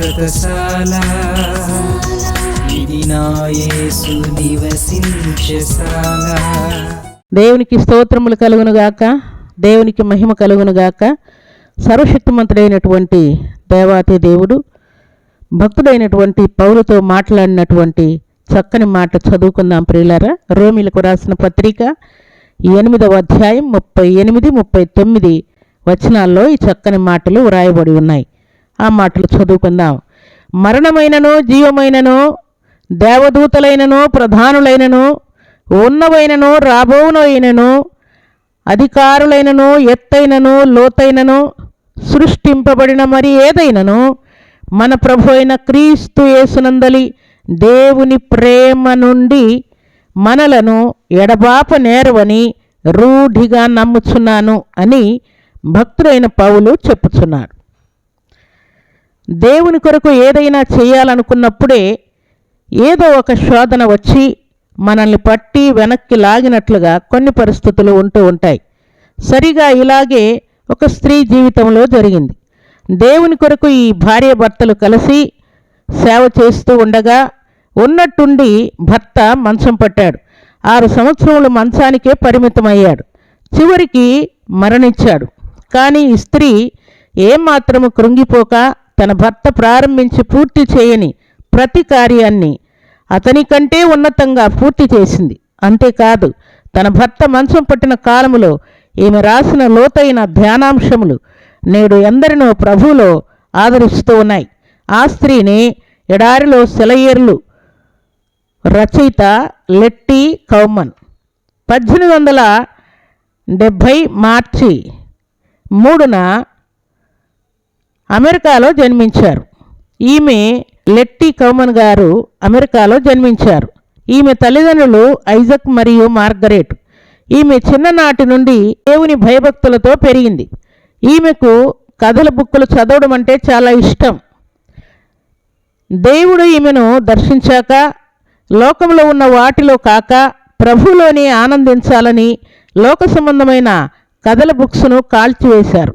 శాశ్వతశాల ఇది నా యేసు నివసించశాల దేవునికి స్తోత్రములు కలుగునుగాక దేవునికి మహిమ కలుగునుగాక సర్వశక్తిమంతుడైనటువంటి దేవాతి దేవుడు భక్తుడైనటువంటి పౌరుతో మాట్లాడినటువంటి చక్కని మాట చదువుకుందాం ప్రియులారా. రోమిలకు రాసిన పత్రిక ఎనిమిదవ అధ్యాయం ముప్పై ఎనిమిది ముప్పై తొమ్మిది వచనాల్లో ఈ చక్కని మాటలు వ్రాయబడి ఉన్నాయి. ఆ మాటలు చదువుకుందాం. మరణమైనను జీవమైనను దేవదూతలైనను ప్రధానులైనను ఉన్నవైనను రాబోనైనను అధికారులైనను ఎత్తైనను లోతైనను సృష్టింపబడిన మరి ఏదైనను మన ప్రభు అయిన క్రీస్తు యేసునందలి దేవుని ప్రేమ నుండి మనలను ఎడబాప నేరవని రూఢిగా నమ్ముచున్నాను అని భక్తుడైన పౌలు చెప్పుచున్నాడు. దేవుని కొరకు ఏదైనా చేయాలనుకున్నప్పుడే ఏదో ఒక శోధన వచ్చి మనల్ని పట్టి వెనక్కి లాగినట్లుగా కొన్ని పరిస్థితులు ఉంటూ ఉంటాయి. సరిగా ఇలాగే ఒక స్త్రీ జీవితంలో జరిగింది. దేవుని కొరకు ఈ భార్య భర్తలు కలిసి సేవ చేస్తూ ఉండగా ఉన్నట్టుండి భర్త మంచం పట్టాడు. ఆరు సంవత్సరములు మంచానికే పరిమితమయ్యాడు. చివరికి మరణించాడు. కానీ ఈ స్త్రీ ఏమాత్రము కృంగిపోక తన భర్త ప్రారంభించి పూర్తి చేయని ప్రతి కార్యాన్ని అతని కంటే ఉన్నతంగా పూర్తి చేసింది. అంతేకాదు తన భర్త మంచం పట్టిన కాలములో ఈమె రాసిన లోతైన ధ్యానాంశములు నేడు ఎందరినో ప్రభువులో ఆదరిస్తూ ఉన్నాయి. ఆ స్త్రీని ఎడారిలో సెలయేర్లు రచయిత లెట్టి కౌమన్. పద్దెనిమిది వందల డెబ్భై మార్చి మూడున అమెరికాలో జన్మించారు. ఈమె లెట్టి కౌమన్ గారు అమెరికాలో జన్మించారు. ఈమె తల్లిదండ్రులు ఐజక్ మరియు మార్గరేట్. ఈమె చిన్ననాటి నుండి దేవుని భయభక్తులతో పెరిగింది. ఈమెకు కథల బుక్కులు చదవడం అంటే చాలా ఇష్టం. దేవుడు ఈమెను దర్శించాక లోకంలో ఉన్న వాటిలో కాక ప్రభులోని ఆనందించాలని లోక సంబంధమైన కథల బుక్స్ను కాల్చివేశారు.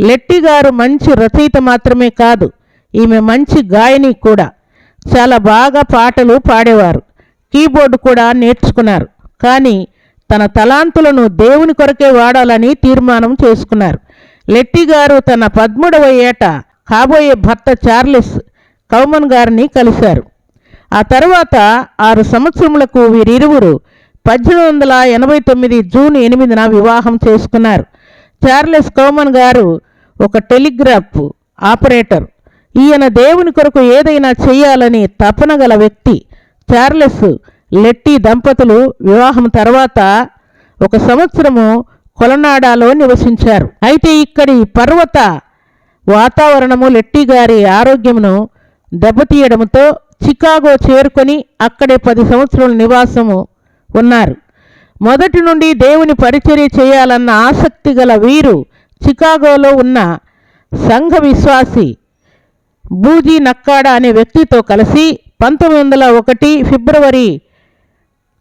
లెట్టి గారు మంచి రచయిత మాత్రమే కాదు ఈమె మంచి గాయని కూడా. చాలా బాగా పాటలు పాడేవారు. కీబోర్డు కూడా నేర్చుకున్నారు. కానీ తన తలాంతులను దేవుని కొరకే వాడాలని తీర్మానం చేసుకున్నారు. లెట్టి గారు తన పద్మూడవ ఏట కాబోయే భర్త చార్లెస్ కౌమన్ గారిని కలిశారు. ఆ తర్వాత ఆరు సంవత్సరములకు వీరిరువురు పద్దెనిమిది వందల ఎనభై తొమ్మిది జూన్ ఎనిమిదిన వివాహం చేసుకున్నారు. చార్లెస్ కౌమన్ గారు ఒక టెలిగ్రాఫ్ ఆపరేటర్. ఈయన దేవుని కొరకు ఏదైనా చేయాలని తపన గల వ్యక్తి. చార్లెస్ లెట్టి దంపతులు వివాహం తర్వాత ఒక సంవత్సరము కొలనాడాలో నివసించారు. అయితే ఇక్కడి పర్వత వాతావరణము లెట్టి గారి ఆరోగ్యమును దెబ్బతీయడంతో చికాగో చేరుకొని అక్కడే పది సంవత్సరాల నివాసము ఉన్నారు. మొదటి నుండి దేవుని పరిచర్య చేయాలన్న ఆసక్తి గల వీరు చికాగోలో ఉన్న సంఘ విశ్వాసి బూజీ నక్కాడ అనే వ్యక్తితో కలిసి పంతొమ్మిది వందల ఒకటి ఫిబ్రవరి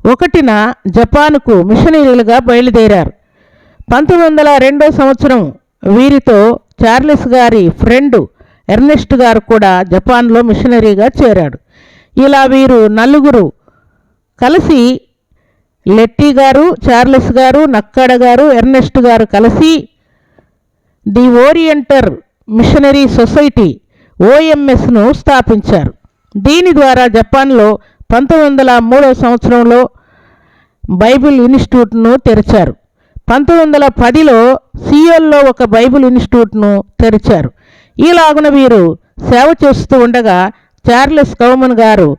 ఒకటిన జపాన్కు మిషనరీలుగా బయలుదేరారు. పంతొమ్మిది వందల రెండో సంవత్సరం వీరితో చార్లెస్ గారి ఫ్రెండ్ ఎర్నెస్ట్ గారు కూడా జపాన్లో మిషనరీగా చేరాడు. ఇలా వీరు నలుగురు కలిసి లెట్టి గారు చార్లెస్ గారు నక్కాడ గారు ఎర్నెస్ట్ గారు కలిసి ది ఓరియంటర్ మిషనరీ సొసైటీ ఓఎంఎస్ను స్థాపించారు. దీని ద్వారా జపాన్లో పంతొమ్మిది వందల మూడవ సంవత్సరంలో బైబిల్ ఇన్స్టిట్యూట్ను తెరిచారు. పంతొమ్మిది వందల పదిలో సియోల్లో ఒక బైబిల్ ఇన్స్టిట్యూట్ను తెరిచారు. ఈలాగున వీరు సేవ చేస్తూ ఉండగా చార్లెస్ కౌమన్ గారు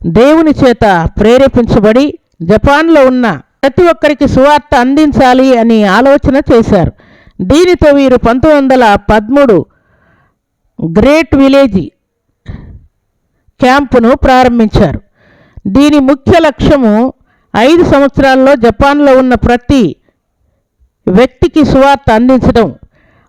దేవుని చేత ప్రేరేపించబడి జపాన్లో ఉన్న ప్రతి ఒక్కరికి సువార్త అందించాలి అని ఆలోచన చేశారు. దీనితో వీరు పంతొమ్మిది వందల పదమూడు గ్రేట్ విలేజ్ క్యాంపును ప్రారంభించారు. దీని ముఖ్య లక్ష్యము ఐదు సంవత్సరాల్లో జపాన్లో ఉన్న ప్రతి వ్యక్తికి సువార్త అందించడం.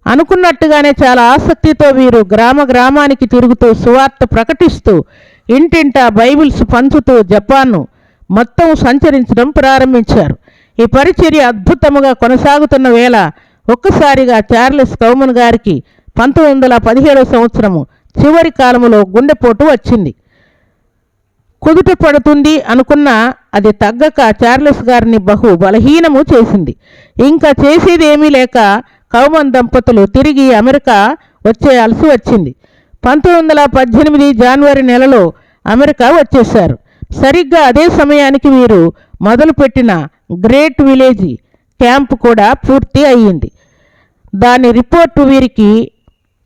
అనుకున్నట్టుగానే చాలా ఆసక్తితో వీరు గ్రామ గ్రామానికి తిరుగుతూ సువార్త ప్రకటిస్తూ ఇంటింటా బైబిల్స్ పంచుతూ జపాన్ను మొత్తం సంచరించడం ప్రారంభించారు. ఈ పరిచర్య అద్భుతముగా కొనసాగుతున్న వేళ ఒక్కసారిగా చార్లెస్ కౌమన్ గారికి పంతొమ్మిది వందల పదిహేడవ సంవత్సరము చివరి కాలంలో గుండెపోటు వచ్చింది. కుదుట పడుతుంది అనుకున్న అది తగ్గక చార్లెస్ గారిని బహు బలహీనము చేసింది. ఇంకా చేసేదేమీ లేక కౌమన్ దంపతులు తిరిగి అమెరికా వచ్చేయాల్సి వచ్చింది. పంతొమ్మిది వందల పద్దెనిమిది జనవరి నెలలో అమెరికా వచ్చేశారు. సరిగ్గా అదే సమయానికి వీరు మొదలుపెట్టిన గ్రేట్ విలేజ్ క్యాంప్ కూడా పూర్తి అయ్యింది. దాని రిపోర్టు వీరికి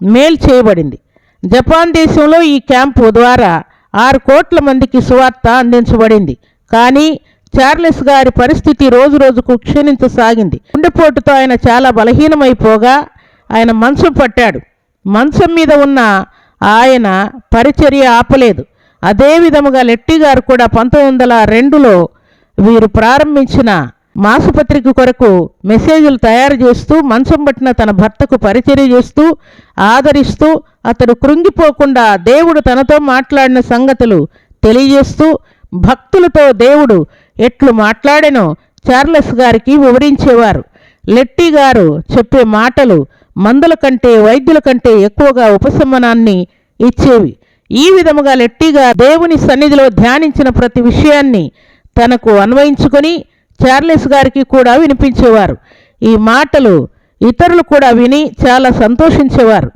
మెయిల్ చేయబడింది. జపాన్ దేశంలో ఈ క్యాంపు ద్వారా ఆరు కోట్ల మందికి సువార్త అందించబడింది. కానీ చార్లెస్ గారి పరిస్థితి రోజు రోజుకు క్షీణించసాగింది. గుండెపోటుతో ఆయన చాలా బలహీనమైపోగా ఆయన మంచం పట్టాడు. మంచం మీద ఉన్న ఆయన పరిచర్య ఆపలేదు. అదే విధముగా లెట్టి గారు కూడా పంతొమ్మిది వందల రెండులో వీరు ప్రారంభించిన మాసుపత్రిక కొరకు మెసేజ్లు తయారు చేస్తూ మంచం పట్టిన తన భర్తకు పరిచర్య చేస్తూ ఆదరిస్తూ అతడు కృంగిపోకుండా దేవుడు తనతో మాట్లాడిన సంగతులు తెలియజేస్తూ భక్తులతో దేవుడు ఎట్లు మాట్లాడెనో చార్లెస్ గారికి వివరించేవారు. లెట్టి గారు చెప్పే మాటలు మందుల కంటే వైద్యుల కంటే ఎక్కువగా ఉపశమనాన్ని ఇచ్చేవి. ఈ విధముగా లెట్టిగా దేవుని సన్నిధిలో ధ్యానించిన ప్రతి విషయాన్ని తనకు అన్వయించుకొని చార్లెస్ గారికి కూడా వినిపించేవారు. ఈ మాటలు ఇతరులు కూడా విని చాలా సంతోషించేవారు.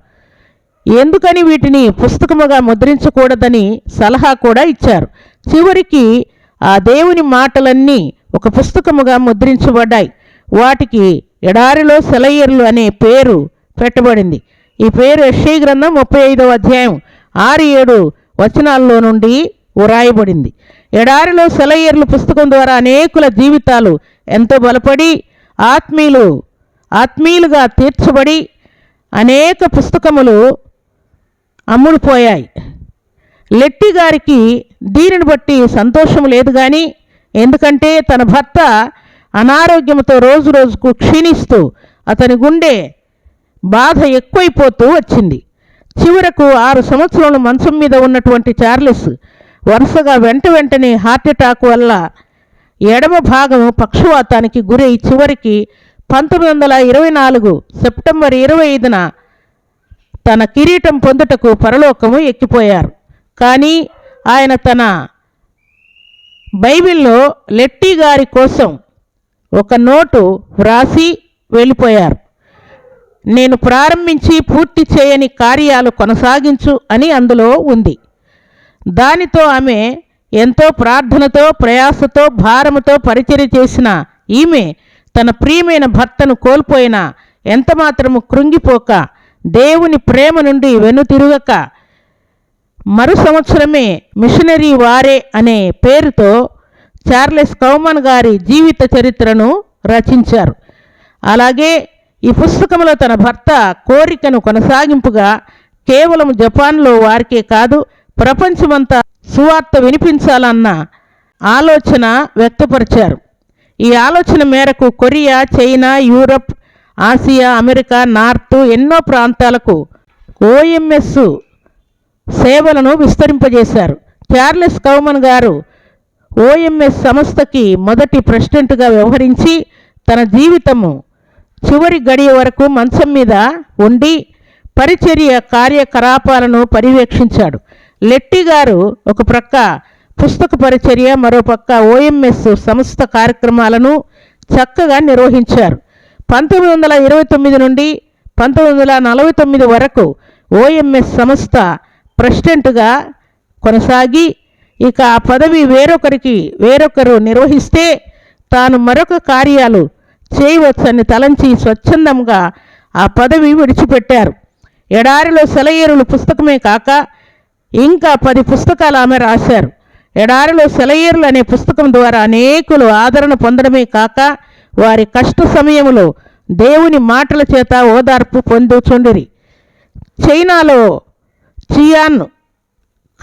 ఎందుకని వీటిని పుస్తకముగా ముద్రించకూడదని సలహా కూడా ఇచ్చారు. చివరికి ఆ దేవుని మాటలన్నీ ఒక పుస్తకముగా ముద్రించబడ్డాయి. వాటికి ఎడారిలో సెలయ్యర్లు అనే పేరు పెట్టబడింది. ఈ పేరు యశ్ఐ గ్రంథం ముప్పై ఐదవ అధ్యాయం ఆరు ఏడు వచనాల్లో నుండి వ్రాయబడింది. ఎడారిలో సెలయ్యర్లు పుస్తకం ద్వారా అనేకుల జీవితాలు ఎంతో బలపడి ఆత్మీయులు ఆత్మీయులుగా తీర్చబడి అనేక పుస్తకములు అమ్ముడుపోయాయి. లెట్టి గారికి దీనిని బట్టి సంతోషం లేదు కానీ ఎందుకంటే తన భర్త అనారోగ్యంతో రోజు రోజుకు క్షీణిస్తూ అతని గుండె బాధ ఎక్కువైపోతూ వచ్చింది. చివరకు ఆరు సంవత్సరాలు మంచం మీద ఉన్నటువంటి చార్లెస్ వరుసగా వెంట వెంటనే హార్ట్అటాక్ వల్ల ఎడమ భాగం పక్షవాతానికి గురై చివరికి పంతొమ్మిది వందల ఇరవై నాలుగు సెప్టెంబర్ ఇరవై ఐదున తన కిరీటం పొందుటకు పరలోకము ఎక్కిపోయారు. కానీ ఆయన తన బైబిల్లో లెట్టి గారి కోసం ఒక నోటు వ్రాసి వెళ్ళిపోయారు. నేను ప్రారంభించి పూర్తి చేయని కార్యాలు కొనసాగించు అని అందులో ఉంది. దానితో ఆమె ఎంతో ప్రార్థనతో ప్రయాసతో భారముతో పరిచర్య చేసిన ఈమె తన ప్రియమైన భర్తను కోల్పోయిన ఎంతమాత్రము కృంగిపోక దేవుని ప్రేమ నుండి వెనుతిరుగక మరు సంవత్సరమే మిషనరీ వారే అనే పేరుతో చార్లెస్ కౌమన్ గారి జీవిత చరిత్రను రచించారు. అలాగే ఈ పుస్తకంలో తన భర్త కోరికను కొనసాగింపుగా కేవలం జపాన్లో వారికే కాదు ప్రపంచమంతా సువార్త వినిపించాలన్న ఆలోచన వ్యక్తపరిచారు. ఈ ఆలోచన మేరకు Korea China Europe Asia America North ఎన్నో ప్రాంతాలకు ఓఎంఎస్ సేవలను విస్తరింపజేశారు. చార్లెస్ కౌమన్ గారు ఓఎంఎస్ సంస్థకి మొదటి ప్రెసిడెంట్గా వ్యవహరించి తన జీవితము చివరి గడియ వరకు మంచం మీద ఉండి పరిచర్య కార్యకలాపాలను పర్యవేక్షించాడు. లెట్టి గారు ఒక ప్రక్క పుస్తక పరిచర్య మరో పక్క ఓఎంఎస్ సంస్థ కార్యక్రమాలను చక్కగా నిర్వహించారు. పంతొమ్మిది వందల ఇరవై తొమ్మిది నుండి పంతొమ్మిది వందల నలభై తొమ్మిది వరకు ఓఎంఎస్ సంస్థ ప్రెసిడెంట్గా కొనసాగి ఇక ఆ పదవి వేరొకరికి వేరొకరు నిర్వహిస్తే తాను మరొక కార్యాలు చేయవచ్చని తలంచి స్వచ్ఛందంగా ఆ పదవి విడిచిపెట్టారు. ఎడారిలో సెలయేరులు పుస్తకమే కాక ఇంకా పది పుస్తకాలు ఆమె రాశారు. ఎడారిలో సెలయేరులు అనే పుస్తకం ద్వారా అనేకులు ఆదరణ పొందడమే కాక వారి కష్ట సమయంలో దేవుని మాటల చేత ఓదార్పు పొందుచుండిరి చైనాలో చియాన్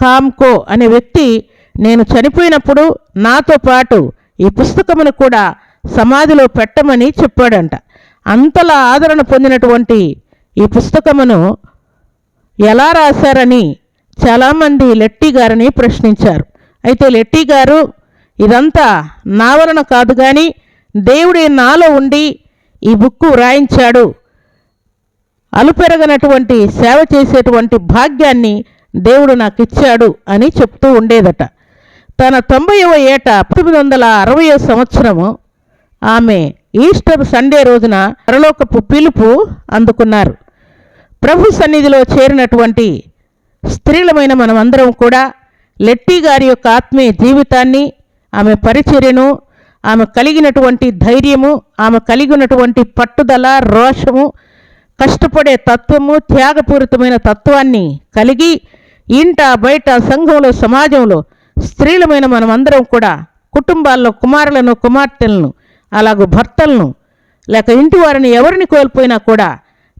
కామ్కో అనే వ్యక్తి నేను చనిపోయినప్పుడు నాతో పాటు ఈ పుస్తకమును కూడా సమాధిలో పెట్టమని చెప్పాడంట. అంతలా ఆదరణ పొందినటువంటి ఈ పుస్తకమును ఎలా రాశారని చాలామంది లెట్టి గారిని ప్రశ్నించారు. అయితే లెట్టి గారు ఇదంతా నా వలన కాదు కానీ దేవుడే నాలో ఉండి ఈ బుక్కు వ్రాయించాడు. అలుపెరగనటువంటి సేవ చేసేటువంటి భాగ్యాన్ని దేవుడు నాకు ఇచ్చాడు అని చెప్తూ ఉండేదట. తన తొంభైవ ఏట పంతొమ్మిది వందల అరవయో సంవత్సరము ఆమె ఈస్టర్ సండే రోజున పరలోకపు పిలుపు అందుకున్నారు. ప్రభు సన్నిధిలో చేరినటువంటి స్త్రీలమైన మనమందరం కూడా లెట్టి గారి యొక్క ఆత్మీయ జీవితాన్ని ఆమె పరిచర్యను ఆమె కలిగినటువంటి ధైర్యము ఆమె కలిగి ఉన్నటువంటి పట్టుదల రోషము కష్టపడే తత్వము త్యాగపూరితమైన తత్వాన్ని కలిగి ఇంట బయట సంఘంలో సమాజంలో స్త్రీలమైన మనమందరం కూడా కుటుంబాల్లో కుమారులను కుమార్తెలను అలాగే భర్తలను లేక ఇంటి వారిని ఎవరిని కోల్పోయినా కూడా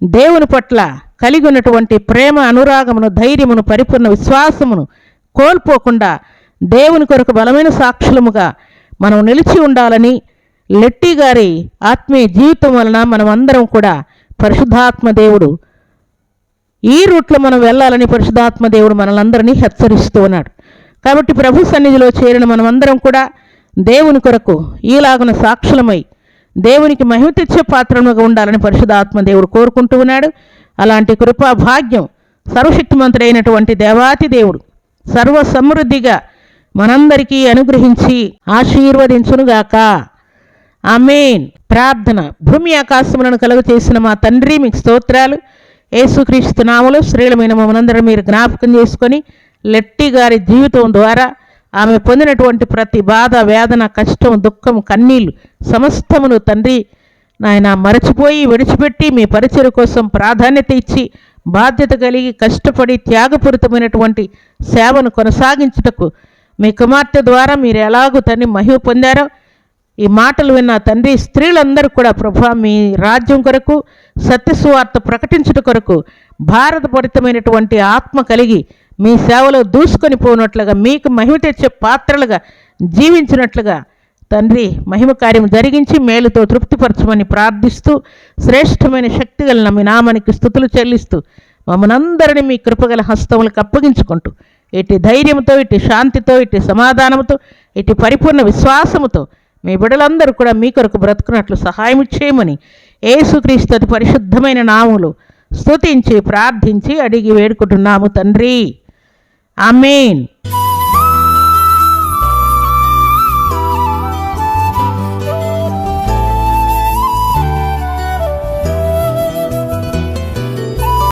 దేవుని పట్ల కలిగి ఉన్నటువంటి ప్రేమ అనురాగమును ధైర్యమును పరిపూర్ణ విశ్వాసమును కోల్పోకుండా దేవుని కొరకు బలమైన సాక్షులముగా మనం నిలిచి ఉండాలని లెట్టి గారి ఆత్మీయ జీవితం వలన మనం అందరం కూడా పరిశుద్ధాత్మ దేవుడు. ఈ రూట్లో మనం వెళ్ళాలని పరిశుధాత్మ దేవుడు మనలందరినీ హెచ్చరిస్తూ ఉన్నాడు. కాబట్టి ప్రభు సన్నిధిలో చేరిన మనమందరం కూడా దేవుని కొరకు ఈలాగున సాక్షులమై దేవునికి మహిమ తెచ్చే పాత్రముగా ఉండాలని పరిశుధాత్మ దేవుడు కోరుకుంటూ ఉన్నాడు. అలాంటి కృపా భాగ్యం సర్వశక్తిమంతుడైనటువంటి దేవాతి దేవుడు. సర్వ సమృద్ధిగా మనందరికీ అనుగ్రహించి ఆశీర్వదించునుగాక. అమేన్ ప్రార్థన. భూమి ఆకాశములను కలుగు చేసిన మా తండ్రి మీకు స్తోత్రాలు. యేసుక్రీస్తు నామలు శ్రీలమైన మమ్మల్ందరం మీరు జ్ఞాపకం చేసుకొని లెట్టి గారి జీవితం ద్వారా ఆమె పొందినటువంటి ప్రతి బాధ వేదన కష్టం దుఃఖం కన్నీళ్ళు సమస్తమును తండ్రి నాయన మరచిపోయి విడిచిపెట్టి మీ పరిచయ కోసం ప్రాధాన్యత ఇచ్చి బాధ్యత కలిగి కష్టపడి త్యాగపూరితమైనటువంటి సేవను కొనసాగించుటకు మీ కుమార్తె ద్వారా మీరు ఎలాగూ తన్ని మహిమ పొందారో ఈ మాటలు విన్న తండ్రి స్త్రీలందరూ కూడా ప్రభా మీ రాజ్యం కొరకు సత్యసువార్త ప్రకటించుట కొరకు భారతపరితమైనటువంటి ఆత్మ కలిగి మీ సేవలో దూసుకొని పోనట్లుగా మీకు మహిమ తెచ్చే పాత్రలుగా జీవించినట్లుగా తండ్రి మహిమ కార్యం జరిగించి మేలుతో తృప్తిపరచమని ప్రార్థిస్తూ శ్రేష్టమైన శక్తి గల మీ నామానికి స్థుతులు చెల్లిస్తూ మమ్మనందరిని మీ కృపగల హస్తములకు అప్పగించుకుంటూ ఇటు ధైర్యంతో ఇటు శాంతితో ఇటు సమాధానంతో ఇటు పరిపూర్ణ విశ్వాసముతో మీ బిడలందరూ కూడా మీ కొరకు బ్రతుకున్నట్లు సహాయం చేయమని ఏసుక్రీస్తు అతి పరిశుద్ధమైన నాములు స్తుతించి ప్రార్థించి అడిగి వేడుకుంటున్నాము తండ్రి. ఆమెన్.